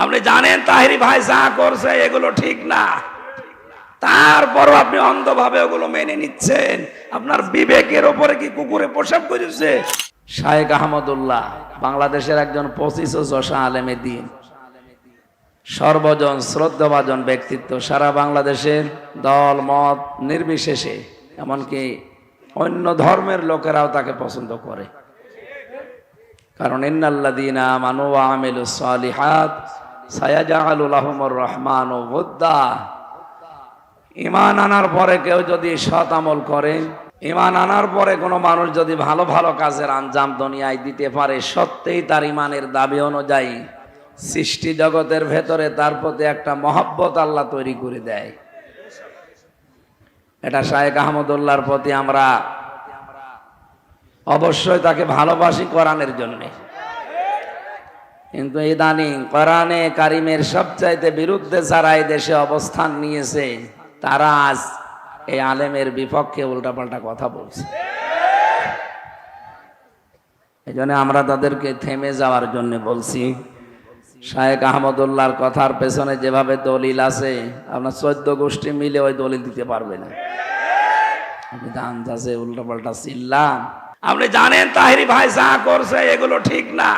আপনি জানেন ভাই যা করছে, এগুলো ঠিক না। আপনি অন্ধভাবে ওগুলো মেনে নিচ্ছেন। আপনার বিবেকের ওপরে কি কুকুরে করেছে? শায়েক আহমদুল্লাহ, বাংলাদেশের একজন পঁচিশ জশা আলেমে দিন। সর্বজন শ্রদ্ধাভাজন ব্যক্তিত্ব। সারা বাংলাদেশের দল, মত নির্বিশেষে এমনকি অন্য ধর্মের লোকেরাও তাকে পছন্দ করে। কারণ ইন্নাল্লাদিনা মানু আমিলু সালিহাত সায়াজালুল আহমর রহমান ও বুদ্দা ইমান আনার পরে কেউ যদি সৎ আমল করে, ইমান আনার পরে কোনো মানুষ যদি ভালো ভালো কাজের আঞ্জাম দুনিয়ায় দিতে পারে, সত্যিই তার ইমানের দাবি অনুযায়ী সৃষ্টি জগতের ভেতরে তার প্রতি একটা মহব্বত আল্লাহ তৈরি করে দেয়। এটা শায়েক আহমদুল্লাহর প্রতি আমরা অবশ্যই তাকে ভালোবাসি কোরআনের জন্য। কিন্তু ইদানিং কোরআনে কারিমের সবচাইতে বিরুদ্ধে যারা এই দেশে অবস্থান নিয়েছে, তারা আজ এই আলেমের বিপক্ষে উল্টাপাল্টা কথা বলছে। এই জন্য আমরা তাদেরকে থেমে যাওয়ার জন্য বলছি শায়েক আহমদুল্লাহর কথার পেছনে যেভাবে দলিল আছে, আপনার চোদ্দ গোষ্ঠী মিলে ওই দলিল দিতে পারবে না। আপনি তো আন্দাজে উল্টাপাল্টা চিল্লাম আপনি জানেন তাহিরি ভাই যা করছে, এগুলো ঠিক না।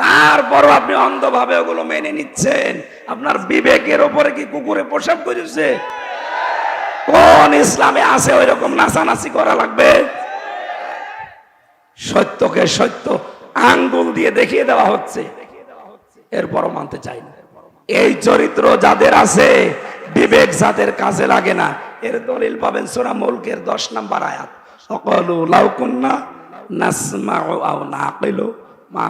তারপরও আপনি অন্ধভাবে ওগুলো মেনে নিচ্ছেন। আপনার বিবেকের ওপরে কি কুকুরে প্রসাব করেছে কোন ইসলামে আছে ওই রকম নাচানাচি করা লাগবে? সত্যকে সত্য আঙ্গুল দিয়ে দেখিয়ে দেওয়া হচ্ছে। এরপরও মানতে চাই না। এই চরিত্র যাদের আছে, বিবেক যাদের কাজে লাগে না, এর দলিল পাবেন সোরা মুলকের দশ নাম্বার আয়াত। সকলু নাসমাউ আও নাকিলু মা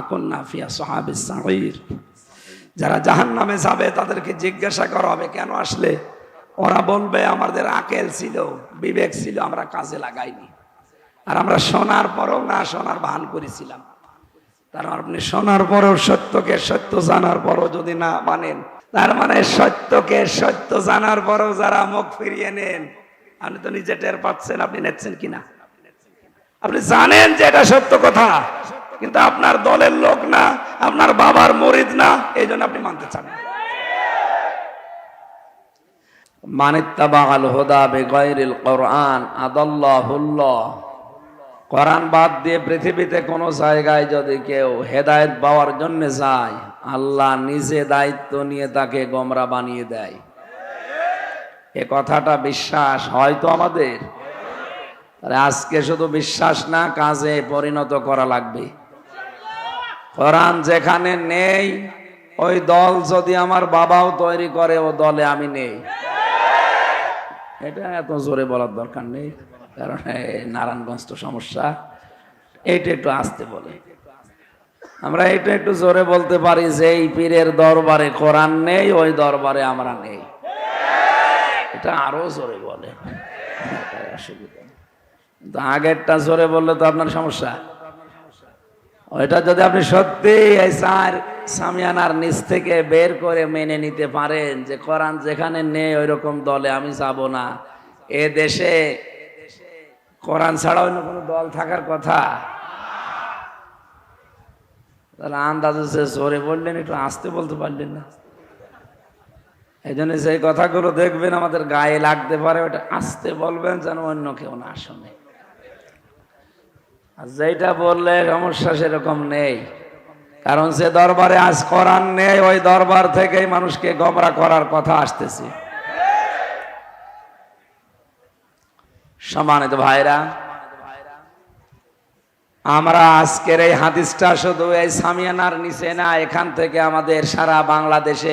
যারা জাহান নামে যাবে, তাদেরকে জিজ্ঞাসা করা হবে, কেন আসলে? ওরা বলবে, আমাদের আকেল ছিল, বিবেক ছিল, আমরা কাজে লাগাইনি। আর আমরা শোনার পরও না শোনার ভান করেছিলাম। তার আপনি শোনার পরেও সত্যকে সত্য জানার পরও যদি না মানেন, তার মানে সত্যকে সত্য জানার পরও যারা মুখ ফিরিয়ে নেন, আপনি তো নিজে টের পাচ্ছেন, আপনি নেচ্ছেন কিনা আপনি জানেন যে এটা সত্য কথা, কিন্তু আপনার দলের লোক না, আপনার বাবার মরিদ না এই জন্য আপনি মানতে চান না। মানিত্তাবাল হুদা বেগয়রিল কোরআন, আদাল্লাহুল্লাহ কোরআন বাদ দিয়ে পৃথিবীতে কোনো জায়গায় যদি কেউ হেদায়েত পাওয়ার জন্য যায়, আল্লাহ নিজে দায়িত্ব নিয়ে তাকে গোমরা বানিয়ে দেয়। এ কথাটা বিশ্বাস হয় তো আমাদের? আজকে শুধু বিশ্বাস না, কাজে পরিণত করা লাগবে। কোরআন যেখানে নেই, ওই দল যদি আমার বাবাও তৈরি করে, ও দলে আমি নেই। এটা এত জোরে বলার দরকার নেই। কারণ নারায়ণগঞ্জ তো সমস্যা। এইটা একটু আসতে বলে। আমরা এটা একটু জোরে বলতে পারি যে এই পীরের দরবারে কোরআন নেই, ওই দরবারে আমরা নেই। এটা আরও জোরে বলে। অসুবিধা। কিন্তু আগেরটা জোরে বললে তো আপনার সমস্যা। ওইটা যদি আপনি সত্যি এই চার সামিয়ানার নিচ থেকে বের করে মেনে নিতে পারেন যে কোরআন যেখানে নেই ওই রকম দলে আমি যাব না। এ দেশে কোরআন ছাড়া অন্য কোনো দল থাকার কথা? তাহলে আন্দাজে সে জোরে বললেন, একটু আসতে বলতে পারলেন না। এই জন্য সেই কথাগুলো দেখবেন আমাদের গায়ে লাগতে পারে, ওটা আসতে বলবেন যেন অন্য কেউ না শোনে। আর যেটা বললে সমস্যা সেরকম নেই। কারণ সে দরবারে আজ করার নেই, ওই দরবার থেকেই মানুষকে গমরা করার কথা আসতেছে। সম্মানিত ভাইরা, আমরা আজকের এই হাদিসটা শুধু এই সামিয়ানার নিচে না, এখান থেকে আমাদের সারা বাংলাদেশে